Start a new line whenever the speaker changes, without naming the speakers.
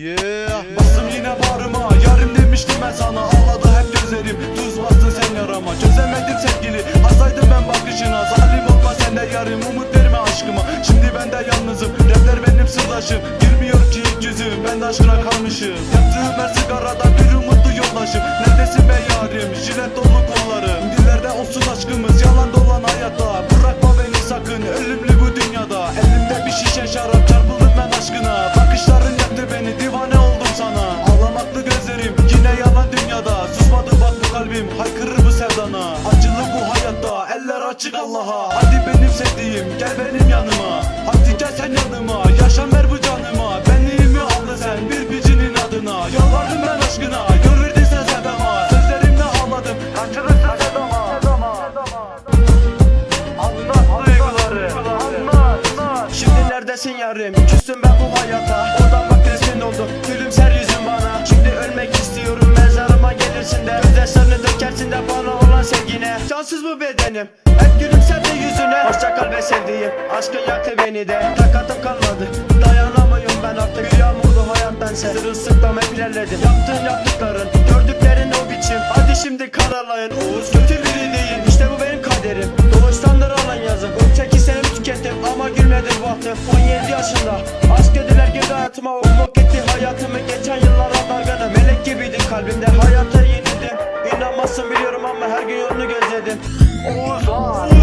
Yeah.
Bastım yine bağrıma Yarım demiştim ben sana. Ağladı hep gözlerim Tuz bastın sen yarama. Çözemedim sevgili Hastaydım ben bakışına. Zalim olma sen de yarım Umut verme aşkıma. Şimdi ben de yalnızım Rapler benim sırdaşım. Girmiyor ki hiç yüzüm Ben de aşkına kalmışım. Yaktığım her sigarada bir umutlu yoldaşım. Neredesin be yarim? Jilet dolu kollarım. Dillerde olsun aşkımız Yalan dolan hayatta. Bırakma beni sakın Ölümlü bu dünyada. Elimde bir şişe şarap dünyada. Susmadı bak kalbim Haykırır bu sevdana? Acılı bu hayatta Eller açık Allah'a. Hadi benim sevdiğim Gel benim yanıma. Hadi gel sen yanıma Yaşam ver bu canıma. Benliğimi aldın sen Bir bicinin adına. Yalvardım ben aşkına Gör verdin sen sevdama. Sözlerimle ağladım Kaçırırsın sevdama. Anlat duyguları. Anlat
Şimdi neredesin yarım? Küstüm ben bu hayata. Oradan bak resmin oldu Gülümser yüzün Gelirsin de Gözyaşlarını dökersin de bana olan sevgine. Cansız bu bedenim Hep gülümser de yüzüne. Hoşça kal be sevdiğim Aşkın yaktı beni de. Takatım kalmadı Dayanamıyorum ben artık. Bir yağmurdu hayattan sen Sırılsıklam hep ilerledim. Yaptığın yaptıkların Gördüklerin o biçim. Hadi şimdi kararlayın Oğuz. Kötü biri değil İşte bu benim kaderim. Doğuştandır alan yazım 18 senemi tükettim ama gülmedi bu bahtım 17 yaşında. Aşk dediler girdi hayatıma Umut gitti hayatımı. Geçen yıllara dargınım
Oh, Hold on.